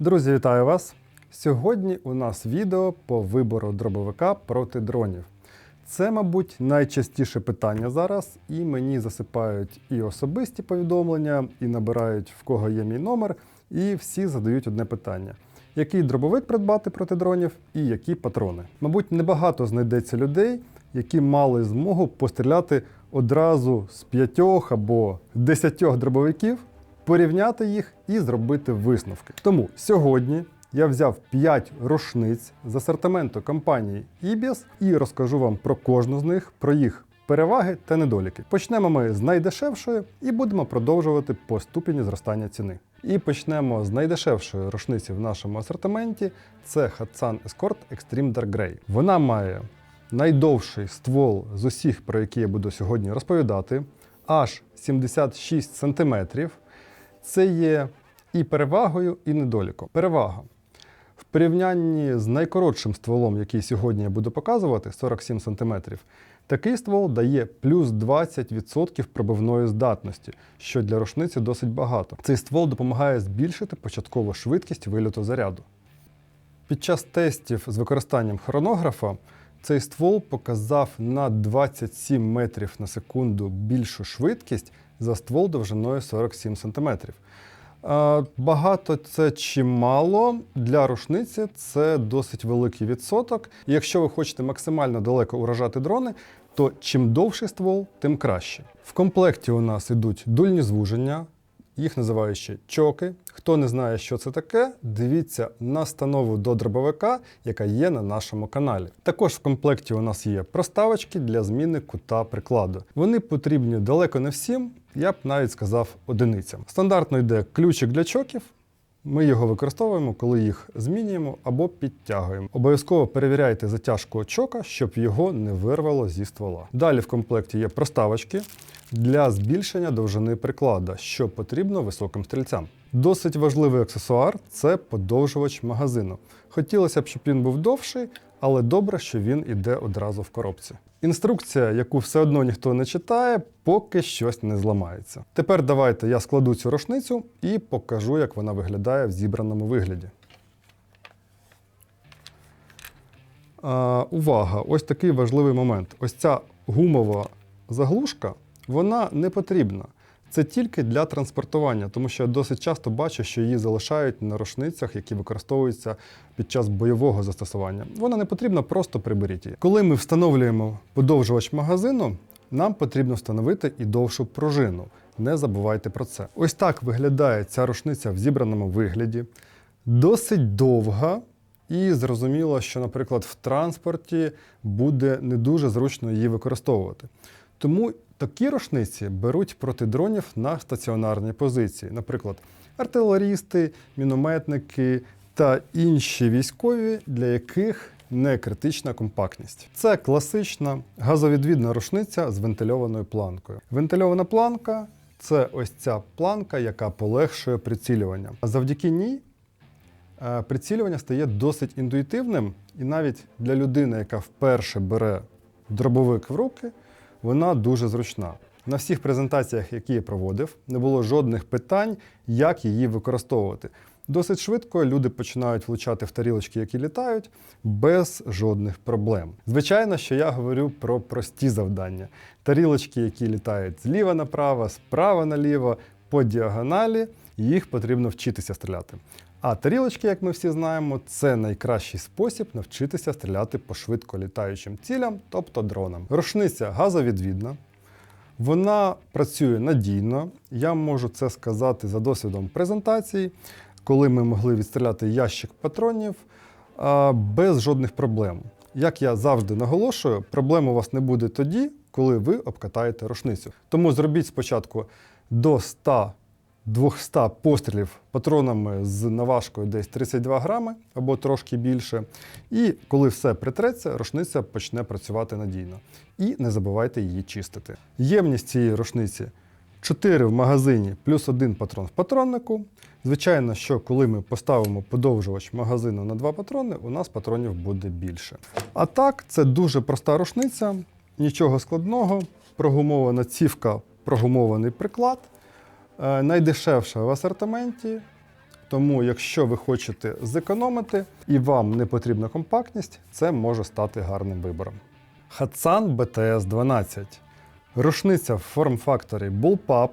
Друзі, вітаю вас! Сьогодні у нас відео по вибору дробовика проти дронів. Це, мабуть, найчастіше питання зараз, і мені засипають і особисті повідомлення, і набирають в кого є мій номер, і всі задають одне питання: який дробовик придбати проти дронів і які патрони. Мабуть, небагато знайдеться людей, які мали змогу постріляти одразу з п'ятьох або десятьох дробовиків, порівняти їх і зробити висновки. Тому сьогодні я взяв 5 рушниць з асортименту компанії IBIS і розкажу вам про кожну з них, про їх переваги та недоліки. Почнемо ми з найдешевшої і будемо продовжувати по ступені зростання ціни. І почнемо з найдешевшої рушниці в нашому асортименті. Це Hatsan Escort Extreme Dark Grey. Вона має найдовший ствол з усіх, про які я буду сьогодні розповідати, аж 76 см. Це є і перевагою, і недоліком. Перевага. В порівнянні з найкоротшим стволом, який сьогодні я буду показувати, 47 см, такий ствол дає плюс 20% пробивної здатності, що для рушниці досить багато. Цей ствол допомагає збільшити початкову швидкість вильоту заряду. Під час тестів з використанням хронографа цей ствол показав на 27 метрів на секунду більшу швидкість за ствол довжиною 47 см. Е, Багато це чи мало для рушниці це досить великий відсоток. Якщо ви хочете максимально далеко уражати дрони, то чим довший ствол, тим краще. В комплекті у нас ідуть дульні звуження, їх називають ще чоки. Хто не знає, що це таке, дивіться настанову до дробовика, яка є на нашому каналі. Також в комплекті у нас є проставочки для зміни кута прикладу. Вони потрібні далеко не всім, я б навіть сказав одиницям. Стандартно йде ключик для чоків. Ми його використовуємо, коли їх змінюємо або підтягуємо. Обов'язково перевіряйте затяжку чока, щоб його не вирвало зі ствола. Далі в комплекті є проставочки для збільшення довжини приклада, що потрібно високим стрільцям. Досить важливий аксесуар це подовжувач магазину. Хотілося б, щоб він був довший, але добре, що він іде одразу в коробці. Інструкція, яку все одно ніхто не читає, поки щось не зламається. Тепер давайте я складу цю рушницю і покажу, як вона виглядає в зібраному вигляді. А, увага! Ось такий важливий момент. Ось ця гумова заглушка, вона не потрібна. Це тільки для транспортування, тому що я досить часто бачу, що її залишають на рушницях, які використовуються під час бойового застосування. Вона не потрібна, просто приберіть її. Коли ми встановлюємо подовжувач магазину, нам потрібно встановити і довшу пружину. Не забувайте про це. Ось так виглядає ця рушниця в зібраному вигляді. Досить довга, і зрозуміло, що, наприклад, в транспорті буде не дуже зручно її використовувати. Тому такі рушниці беруть проти дронів на стаціонарній позиції, наприклад, артилерісти, мінометники та інші військові, для яких не критична компактність. Це класична газовідвідна рушниця з вентильованою планкою. Вентильована планка це ось ця планка, яка полегшує прицілювання. А завдяки ній е, прицілювання стає досить інтуїтивним, і навіть для людини, яка вперше бере дробовик в руки, вона дуже зручна. На всіх презентаціях, які я проводив, не було жодних питань, як її використовувати. Досить швидко люди починають влучати в тарілочки, які літають, без жодних проблем. Звичайно, що я говорю про прості завдання: тарілочки, які літають зліва направо, справа наліво, по діагоналі, їх потрібно вчитися стріляти. А тарілочки, як ми всі знаємо, це найкращий спосіб навчитися стріляти по швидко літаючим цілям, тобто дронам. Рушниця газовідвідна, вона працює надійно. Я можу це сказати за досвідом презентації, коли ми могли відстріляти ящик патронів без жодних проблем. Як я завжди наголошую, проблем у вас не буде тоді, коли ви обкатаєте рушницю. Тому зробіть спочатку до 100 200 пострілів патронами з наважкою десь 32 грами або трошки більше. І коли все притреться, рушниця почне працювати надійно. І не забувайте її чистити. Ємність цієї рушниці 4 в магазині плюс 1 патрон в патроннику. Звичайно, що коли ми поставимо подовжувач магазину на 2 патрони, у нас патронів буде більше. А так, це дуже проста рушниця, нічого складного, прогумована цівка, прогумований приклад. Е, Найдешевша в асортименті, Тому, якщо ви хочете зекономити і вам не потрібна компактність, це може стати гарним вибором. Hatsan BTS 12. Рушниця в форм-факторі Bullpup,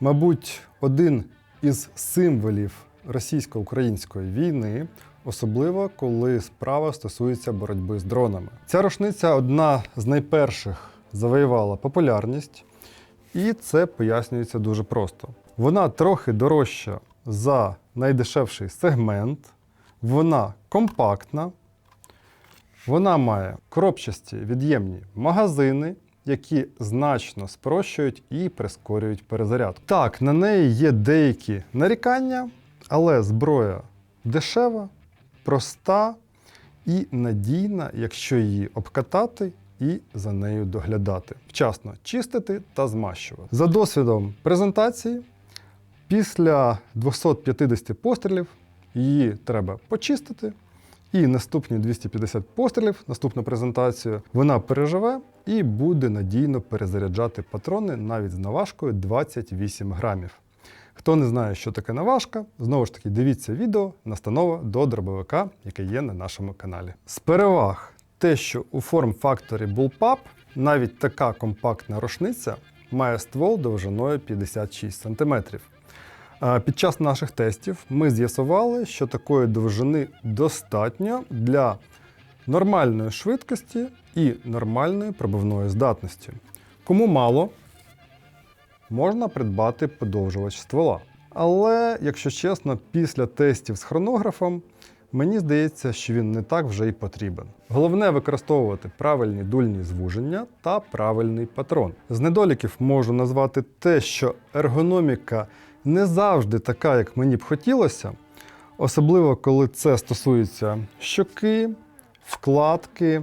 мабуть, один із символів російсько-української війни, особливо коли справа стосується боротьби з дронами. Ця рушниця одна з найперших завоювала популярність, і це пояснюється дуже просто. Вона трохи дорожча за найдешевший сегмент, вона компактна, вона має коробчасті від'ємні магазини, які значно спрощують і прискорюють перезарядку. Так, на неї є деякі нарікання, але зброя дешева, проста і надійна, якщо її обкатати і за нею доглядати. Вчасно чистити та змащувати. За досвідом презентації, після 250 пострілів її треба почистити. І наступні 250 пострілів, наступну презентацію, вона переживе і буде надійно перезаряджати патрони навіть з наважкою 28 грамів. Хто не знає, що таке наважка, знову ж таки дивіться відео настанова до дробовика, яке є на нашому каналі. З переваг те, що у форм-факторі Bullpup навіть така компактна рушниця має ствол довжиною 56 см. Під час наших тестів ми з'ясували, що такої довжини достатньо для нормальної швидкості і нормальної пробивної здатності. Кому мало, можна придбати подовжувач ствола. Але, якщо чесно, після тестів з хронографом мені здається, що він не так вже й потрібен. Головне використовувати правильні дульні звуження та правильний патрон. З недоліків можу назвати те, що ергономіка не завжди така, як мені б хотілося, особливо коли це стосується щоки, вкладки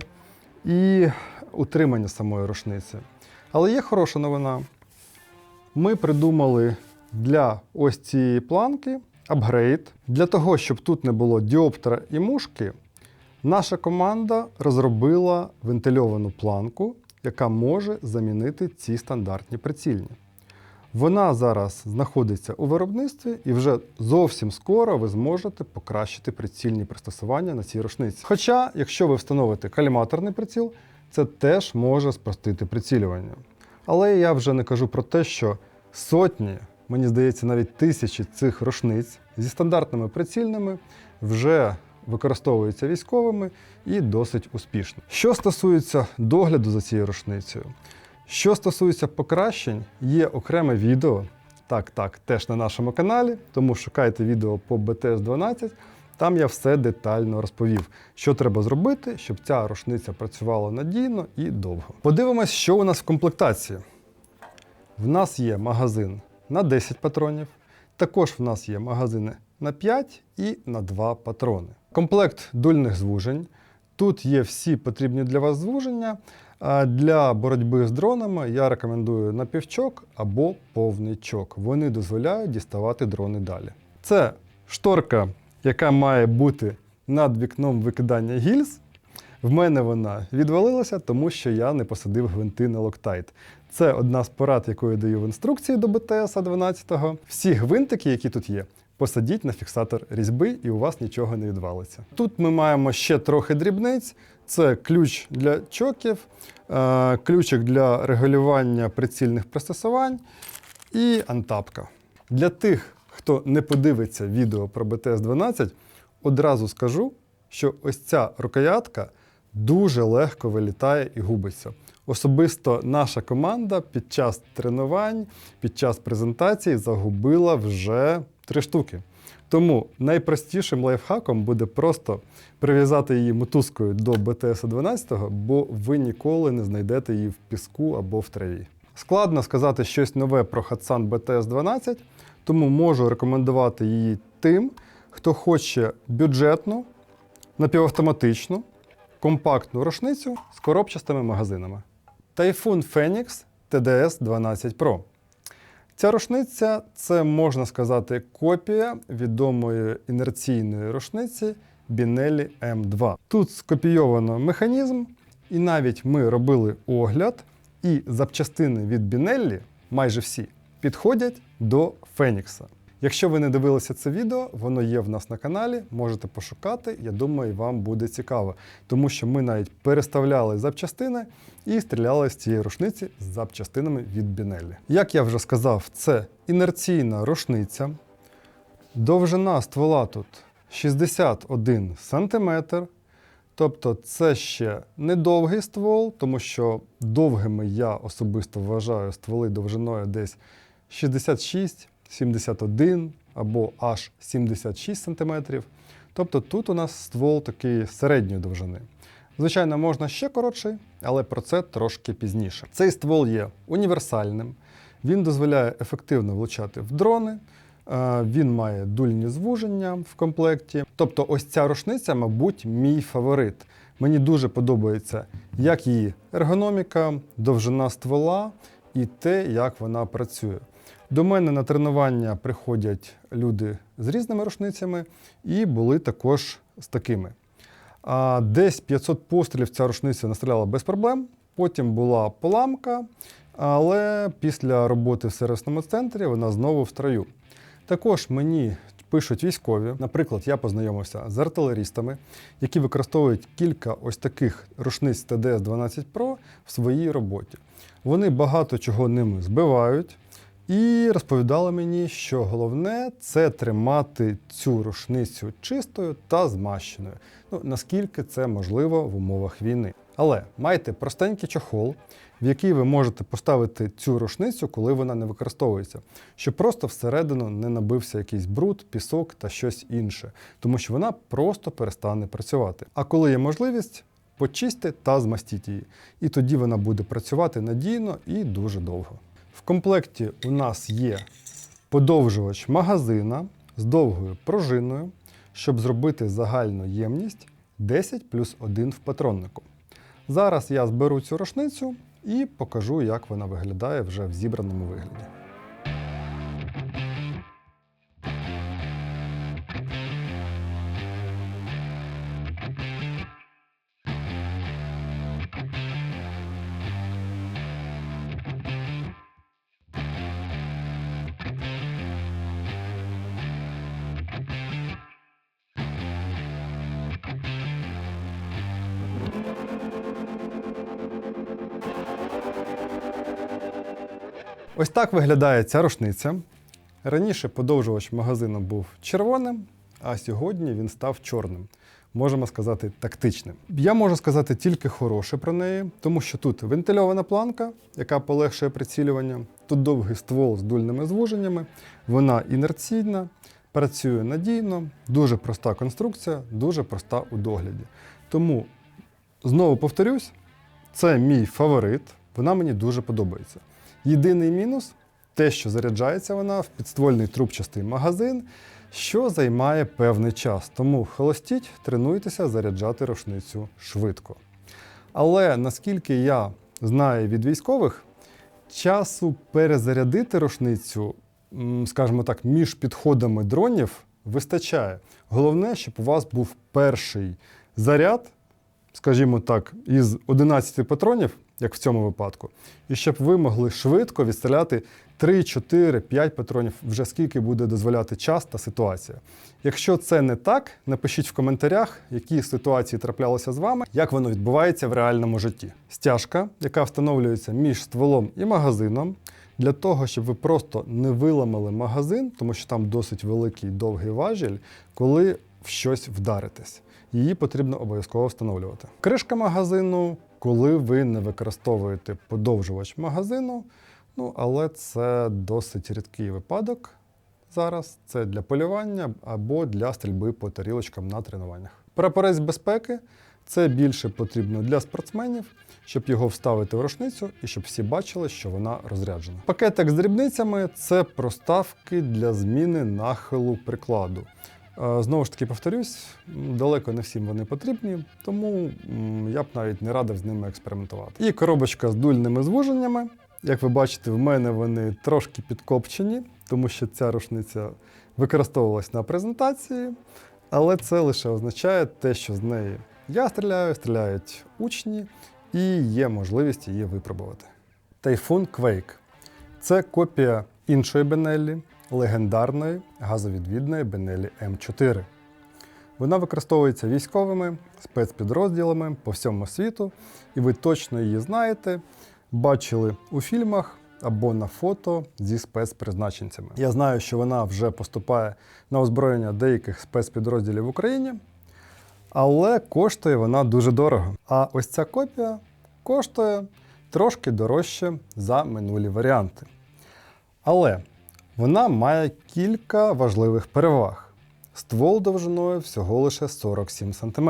і утримання самої рушниці. Але є хороша новина. Ми придумали для ось цієї планки апгрейд. Для того, щоб тут не було діоптера і мушки, наша команда розробила вентильовану планку, яка може замінити ці стандартні прицільні. Вона зараз знаходиться у виробництві і вже зовсім скоро ви зможете покращити прицільні пристосування на цій рушниці. Хоча, якщо ви встановите каліматорний приціл, це теж може спростити прицілювання. Але я вже не кажу про те, що сотні, мені здається, навіть тисячі цих рушниць зі стандартними прицільними вже використовуються військовими і досить успішно. Що стосується догляду за цією рушницею, що стосується покращень, є окреме відео. Так, так, теж на нашому каналі, тому шукайте відео по BTS-12. Там я все детально розповів, що треба зробити, щоб ця рушниця працювала надійно і довго. Подивимось, що у нас в комплектації. В нас є магазин на 10 патронів. Також в нас є магазини на 5 і на 2 патрони. Комплект дульних звужень. Тут є всі потрібні для вас звуження. А Для боротьби з дронами я рекомендую напівчок або повний чок. Вони дозволяють діставати дрони далі. Це шторка, яка має бути над вікном викидання гільз. В мене вона відвалилася, тому що я не посадив гвинти на локтайт. Це одна з порад, яку я даю в інструкції до БТС 12 Всі гвинтики, які тут є, посадіть на фіксатор різьби, і у вас нічого не відвалиться. Тут ми маємо ще трохи дрібниць. Це ключ для чоків, е, ключик для регулювання прицільних пристосувань і антапка. Для тих, хто не подивиться відео про БТС-12, одразу скажу, що ось ця рукоятка дуже легко вилітає і губиться. Особисто наша команда під час тренувань, під час презентації загубила вже три штуки. Тому найпростішим лайфхаком буде просто прив'язати її мотузкою до БТС 12, бо ви ніколи не знайдете її в піску або в траві. Складно сказати щось нове про Hatsan BTS 12, тому можу рекомендувати її тим, хто хоче бюджетну, напівавтоматичну, компактну рушницю з коробчастими магазинами. Typhoon Phoenix TDS 12 Pro. Ця рушниця це можна сказати копія відомої інерційної рушниці Binelli M2. Тут скопійовано механізм, і навіть ми робили огляд, і запчастини від Binelli, майже всі, підходять до Фенікса. Якщо ви не дивилися це відео, воно є в нас на каналі, можете пошукати. Я думаю, вам буде цікаво, тому що ми навіть переставляли запчастини і стріляли з цієї рушниці з запчастинами від Бінеллі. Як я вже сказав, це інерційна рушниця. Довжина ствола тут 61 см. Тобто це ще не довгий ствол, тому що довгими я особисто вважаю стволи довжиною десь 66, 71 або аж 76 см. Тобто тут у нас ствол такий середньої довжини. Звичайно, можна ще коротший, але про це трошки пізніше. Цей ствол є універсальним, він дозволяє ефективно влучати в дрони. Е, Він має дульні звуження в комплекті. Тобто, ось ця рушниця, мабуть, мій фаворит. Мені дуже подобається як її ергономіка, довжина ствола і те, як вона працює. До мене на тренування приходять люди з різними рушницями і були також з такими. А десь 500 пострілів ця рушниця настріляла без проблем. Потім була поламка, але після роботи в сервісному центрі вона знову в строю. Також мені пишуть військові. Наприклад, я познайомився з артилерістами, які використовують кілька ось таких рушниць ТДС 12 Pro в своїй роботі. Вони багато чого ними збивають. І розповідали мені, що головне це тримати цю рушницю чистою та змащеною. Ну наскільки це можливо в умовах війни. Але майте простенький чохол, в який ви можете поставити цю рушницю, коли вона не використовується, щоб просто всередину не набився якийсь бруд, пісок та щось інше, тому що вона просто перестане працювати. А коли є можливість, почистьте та змастіть її. І тоді вона буде працювати надійно і дуже довго. В комплекті у нас є подовжувач магазина з довгою пружиною, щоб зробити загальну ємність 10 плюс 1 в патроннику. Зараз я зберу цю рушницю і покажу, як вона виглядає вже в зібраному вигляді. Ось так виглядає ця рушниця. Раніше подовжувач магазину був червоним, а сьогодні він став чорним. Можемо сказати, тактичним. Я можу сказати тільки хороше про неї, тому що тут вентильована планка, яка полегшує прицілювання. Тут довгий ствол з дульними звуженнями, вона інерційна, працює надійно, дуже проста конструкція, дуже проста у догляді. Тому знову повторюсь, це мій фаворит, вона мені дуже подобається. Єдиний мінус те, що заряджається вона в підствольний трубчастий магазин, що займає певний час. Тому холостіть, тренуйтеся заряджати рушницю швидко. Але наскільки я знаю від військових, часу перезарядити рушницю, скажімо так, між підходами дронів вистачає. Головне, щоб у вас був перший заряд, скажімо так, із 11 патронів, як в цьому випадку, і щоб ви могли швидко відстріляти 3, 4, 5 патронів, вже скільки буде дозволяти час та ситуація. Якщо це не так, напишіть в коментарях, які ситуації траплялися з вами, як воно відбувається в реальному житті. Стяжка, яка встановлюється між стволом і магазином, для того, щоб ви просто не виламали магазин, тому що там досить великий довгий важіль, коли в щось вдаритесь. Її потрібно обов'язково встановлювати. Кришка магазину, коли ви не використовуєте подовжувач магазину, ну але це досить рідкий випадок зараз. Це для полювання або для стрільби по тарілочкам на тренуваннях. Прапорець безпеки це більше потрібно для спортсменів, щоб його вставити в рушницю і щоб всі бачили, що вона розряджена. Пакетик з дрібницями це проставки для зміни нахилу прикладу. Знову ж таки повторюсь, далеко не всім вони потрібні, тому я б навіть не радив з ними експериментувати. І коробочка з дульними звуженнями. Як ви бачите, в мене вони трошки підкопчені, тому що ця рушниця використовувалась на презентації, але це лише означає те, що з неї я стріляю, стріляють учні, і є можливість її випробувати. Typhoon Quake це копія іншої Бенеллі, легендарної газовідвідної Benelli М4. Вона використовується військовими спецпідрозділами по всьому світу, і ви точно її знаєте, бачили у фільмах або на фото зі спецпризначенцями. Я знаю, що вона вже поступає на озброєння деяких спецпідрозділів в Україні, але коштує вона дуже дорого. А ось ця копія коштує трошки дорожче за минулі варіанти. Але вона має кілька важливих переваг. Ствол довжиною всього лише 47 см,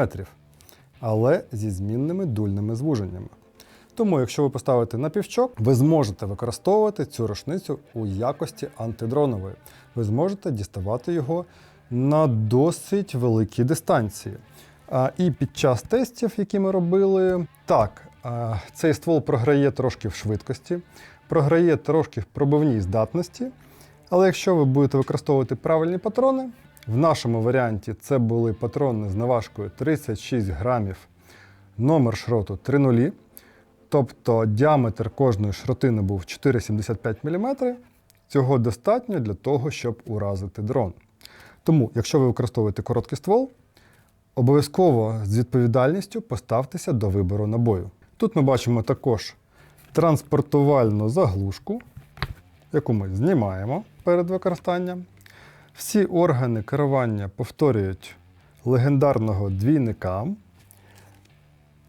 але зі змінними дульними звуженнями. Тому, якщо ви поставите на півчок, ви зможете використовувати цю рушницю у якості антидронової. Ви зможете діставати його на досить великій дистанції. А, І під час тестів, які ми робили, так, а, цей ствол програє трошки в швидкості, програє трошки в пробивній здатності. Але якщо ви будете використовувати правильні патрони, в нашому варіанті це були патрони з наважкою 36 грамів, номер шроту 3.0, тобто діаметр кожної шротини був 4,75 мм. Цього достатньо для того, щоб уразити дрон. Тому, якщо ви використовуєте короткий ствол, обов'язково з відповідальністю поставтеся до вибору набою. Тут ми бачимо також транспортувальну заглушку, яку ми знімаємо перед використанням. Всі органи керування повторюють легендарного двійника.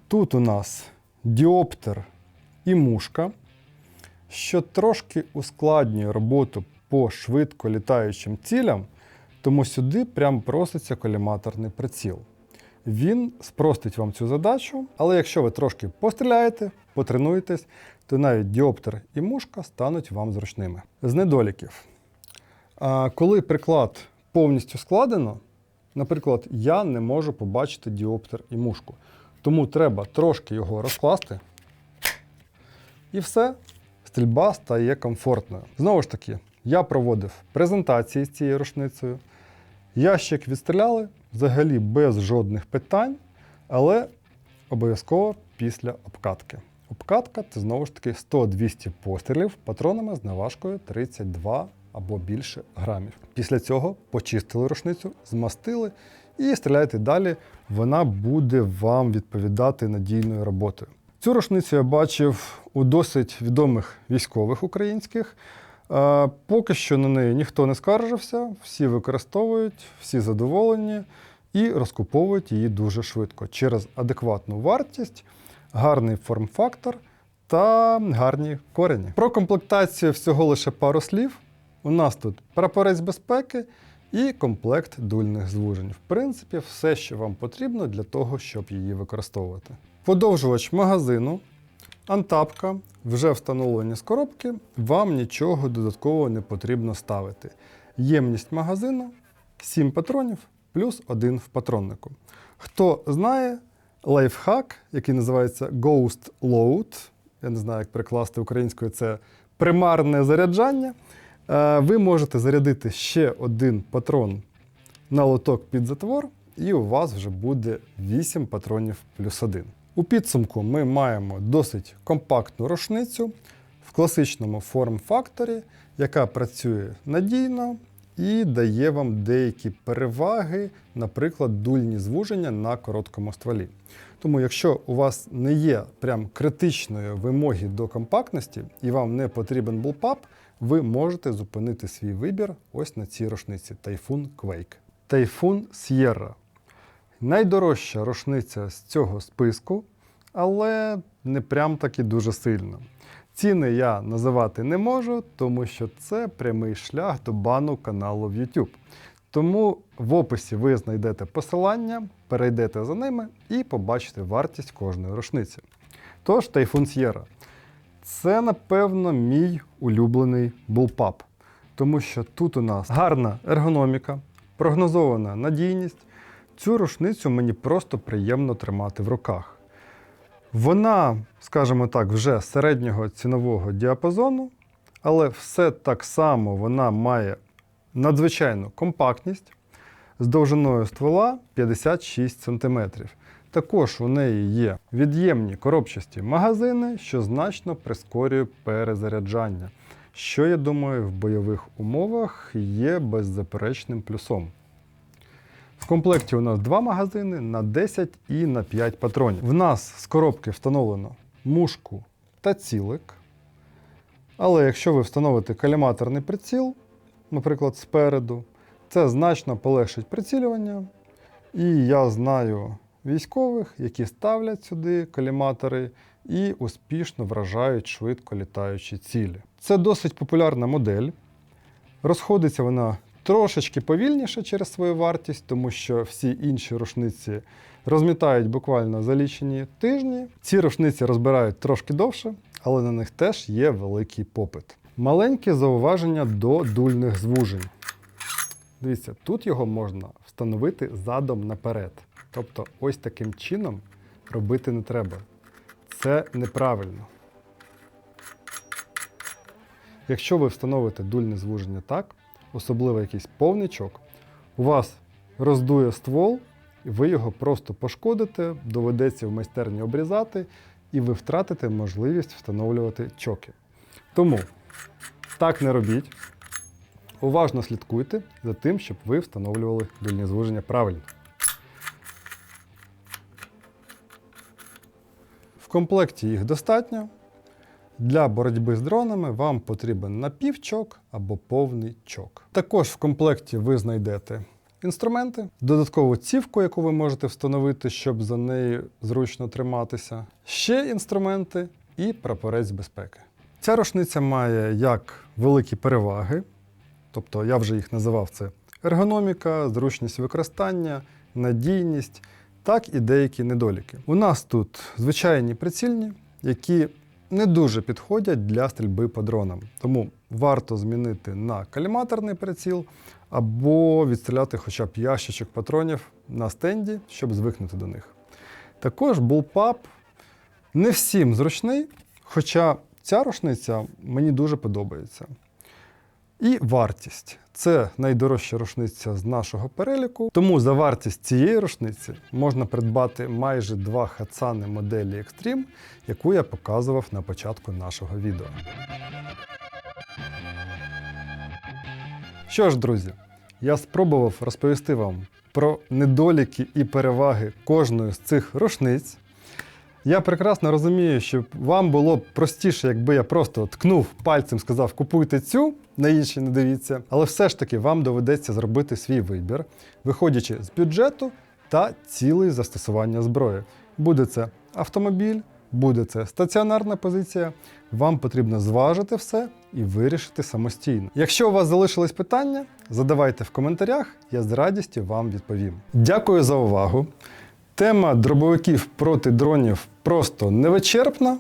Тут у нас діоптер і мушка, що трошки ускладнює роботу по швидко літаючим цілям, тому сюди прям проситься коліматорний приціл. Він спростить вам цю задачу, але якщо ви трошки постріляєте, потренуєтесь, то навіть діоптер і мушка стануть вам зручними. З недоліків. Коли приклад повністю складено, наприклад, я не можу побачити діоптер і мушку. Тому треба трошки його розкласти. І все, стрільба стає комфортною. Знову ж таки, я проводив презентації з цією рушницею. Ящик відстріляли взагалі без жодних питань, але обов'язково після обкатки. Обкатка це знову ж таки 100-200 пострілів патронами з наважкою 32 або більше грамів. Після цього почистили рушницю, змастили і стріляйте далі. Вона буде вам відповідати надійною роботою. Цю рушницю я бачив у досить відомих військових українських. Е, Поки що на неї ніхто не скаржився, всі використовують, всі задоволені і розкуповують її дуже швидко через адекватну вартість, гарний форм-фактор та гарні корені. Про комплектацію всього лише пару слів. У нас тут прапорець безпеки і комплект дульних звужень. В принципі, все, що вам потрібно для того, щоб її використовувати. Подовжувач магазину, антапка, вже встановлені з коробки, вам нічого додаткового не потрібно ставити. Ємність магазину 7 патронів плюс 1 в патроннику. Хто знає, лайфхак, який називається Ghost Load, я не знаю, як перекласти українською, це примарне заряджання. Е, Ви можете зарядити ще один патрон на лоток під затвор, і у вас вже буде 8 патронів плюс 1. У підсумку ми маємо досить компактну рушницю в класичному форм-факторі, яка працює надійно і дає вам деякі переваги, наприклад, дульні звуження на короткому стволі. Тому, якщо у вас не є прям критичної вимоги до компактності і вам не потрібен булпап, ви можете зупинити свій вибір ось на цій рушниці Typhoon Quake. Typhoon Sierra. Найдорожча рушниця з цього списку, але не прям таки дуже сильно. Ціни я називати не можу, тому що це прямий шлях до бану каналу в YouTube. Тому в описі ви знайдете посилання, перейдете за ними і побачите вартість кожної рушниці. Тож, Typhoon Sierra. Це, напевно, мій улюблений булпап, тому що тут у нас гарна ергономіка, прогнозована надійність. Цю рушницю мені просто приємно тримати в руках. Вона, скажімо так, вже середнього цінового діапазону, але все так само вона має надзвичайну компактність з довжиною ствола 56 см. Також у неї є від'ємні коробчасті магазини, що значно прискорює перезаряджання. що я думаю в бойових умовах є беззаперечним плюсом. В комплекті у нас два магазини на 10 і на 5 патронів. В нас з коробки встановлено мушку та цілик. Але якщо ви встановите коліматорний приціл, наприклад, спереду, це значно полегшить прицілювання. І я знаю військових, які ставлять сюди коліматори і успішно вражають швидко літаючі цілі. Це досить популярна модель. Розходиться вона трошечки повільніше через свою вартість, тому що всі інші рушниці розмітають буквально за лічені тижні. Ці рушниці розбирають трошки довше, але на них теж є великий попит. Маленьке зауваження до дульних звужень. Дивіться, тут його можна встановити задом наперед. Тобто, ось таким чином робити не треба. Це неправильно. Якщо ви встановите дульне звуження так, особливо якийсь повничок, у вас роздує ствол, і ви його просто пошкодите, доведеться в майстерні обрізати, і ви втратите можливість встановлювати чоки. Тому так не робіть. Уважно слідкуйте за тим, щоб ви встановлювали дульні звуження правильно. В комплекті їх достатньо. Для боротьби з дронами вам потрібен напівчок або повний чок. Також в комплекті ви знайдете інструменти, додаткову цівку, яку ви можете встановити, щоб за нею зручно триматися, ще інструменти і прапорець безпеки. Ця рушниця має як великі переваги, тобто я вже їх називав це ергономіка, зручність використання, надійність, так і деякі недоліки. У нас тут звичайні прицільні, які не дуже підходять для стрільби по дронам. Тому варто змінити на каліматорний приціл або відстріляти хоча б ящичок патронів на стенді, щоб звикнути до них. Також булпап не всім зручний, хоча ця рушниця мені дуже подобається. І вартість. Це найдорожча рушниця з нашого переліку. Тому за вартість цієї рушниці можна придбати майже два хацани моделі Extreme, яку я показував на початку нашого відео. Що ж, друзі, я спробував розповісти вам про недоліки і переваги кожної з цих рушниць. Я прекрасно розумію, що вам було б простіше, якби я просто ткнув пальцем, сказав, купуйте цю, на інші не дивіться. Але все ж таки вам доведеться зробити свій вибір, виходячи з бюджету та цілей застосування зброї. Буде це автомобіль, буде це стаціонарна позиція. Вам потрібно зважити все і вирішити самостійно. Якщо у вас залишились питання, задавайте в коментарях, я з радістю вам відповім. Дякую за увагу. Тема дробовиків проти дронів просто невичерпна,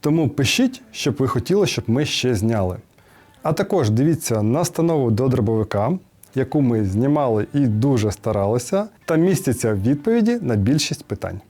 тому пишіть, щоб ви хотіли, щоб ми ще зняли. А також дивіться настанову до дробовика, яку ми знімали і дуже старалися, та містяться відповіді на більшість питань.